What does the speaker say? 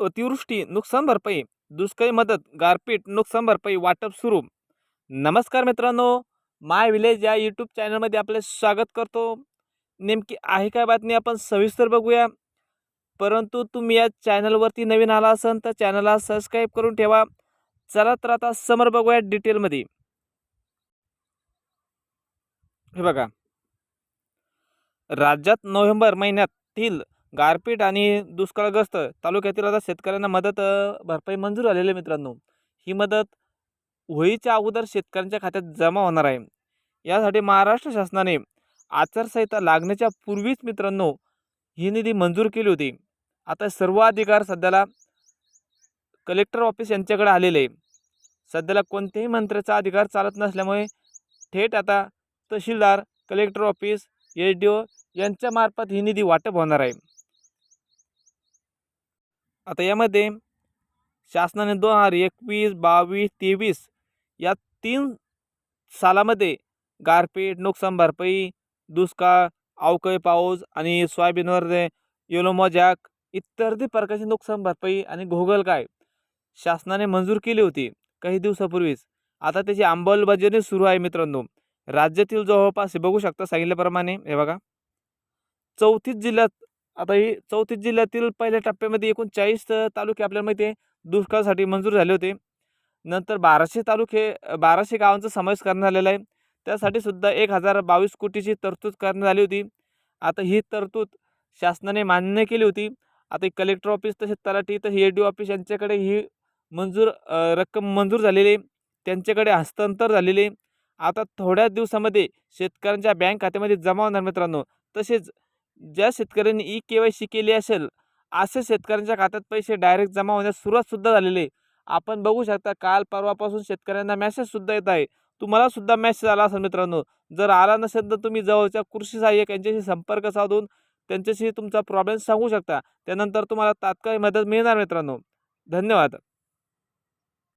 अतिवृष्टी नुकसान भरपाई दुष्काळी मदत गारपीट नुकसान भरपाई वाटप सुरू. नमस्कार मित्रांनो माय विलेज या यूट्यूब चॅनलमध्ये आपले स्वागत करतो. नेमकी आहे काय बातमी आपण सविस्तर बघूया. परंतु तुम्ही या चॅनलवरती नवीन आला असाल तर चॅनलला सबस्क्राईब करून ठेवा. चला तर आता समोर बघूया डिटेलमध्ये. हे बघा. राज्यात नोव्हेंबर महिन्यातील गारपीट आणि दुष्काळग्रस्त तालुक्यातील आता शेतकऱ्यांना मदत भरपाई मंजूर झालेली आहे मित्रांनो. ही मदत होळीच्या अगोदर शेतकऱ्यांच्या खात्यात जमा होणार आहे. यासाठी महाराष्ट्र शासनाने आचारसंहिता लागण्याच्या पूर्वीच मित्रांनो ही निधी मंजूर केली होती. आता सर्व अधिकार सध्याला कलेक्टर ऑफिस यांच्याकडे आलेले आहे. सध्याला कोणत्याही मंत्र्याचा अधिकार चालत नसल्यामुळे थेट आता तहसीलदार collector office S D O यांच्यामार्फत ही निधी वाटप होणार आहे. आता यामध्ये शासनाने दोन हजार एकवीस बावीस तेवीस या तीन सालामध्ये गारपीट नुकसान भरपाई दुष्काळ अवकाळी पाऊस आणि सोयाबीनवर येलोमोजॅक इत्यादी प्रकारची नुकसान भरपाई आणि घोगल काय शासनाने मंजूर केली होती काही दिवसापूर्वीच. आता त्याची अंमलबजावणी सुरू आहे मित्रांनो. राज्यातील जवळपास हे बघू शकता सांगितल्याप्रमाणे. हे बघा. चौतीस जिल्ह्यात आता ही चौतीस जिल्ह्यातील पहिल्या टप्प्यामध्ये एकूण चाळीस तालुके आपल्याला माहिती आहे दुष्काळासाठी मंजूर झाले होते. नंतर बाराशे तालुके बाराशे गावांचा समावेश करण्यात आलेला आहे. त्यासाठी सुद्धा एक हजार बावीस कोटीची तरतूद करण्यात आली होती. आता ही तरतूद शासनाने मान्य केली होती. आता कलेक्टर ऑफिस तसेच तलाठी तसेच ए डी ऑफिस यांच्याकडे ही मंजूर रक्कम मंजूर झालेली आहे. त्यांच्याकडे हस्तांतर झालेले आता थोड्याच दिवसामध्ये शेतकऱ्यांच्या बँक खात्यामध्ये जमा होणार मित्रांनो. तसेच ज्या शेतकऱ्यांनी ई के वाय सी केली असेल असे शेतकऱ्यांच्या खात्यात पैसे डायरेक्ट जमा होण्यास सुरुवातसुद्धा झालेली आहे. आपण बघू शकता काल परवापासून शेतकऱ्यांना मेसेजसुद्धा येत आहे. तुम्हाला सुद्धा मेसेज आला असेल मित्रांनो. जर आला नसेल तर तुम्ही जवळच्या कृषी सहाय्यक यांच्याशी संपर्क साधून त्यांच्याशी तुमचा प्रॉब्लेम सांगू शकता. त्यानंतर तुम्हाला तात्काळ मदत मिळणार मित्रांनो. धन्यवाद.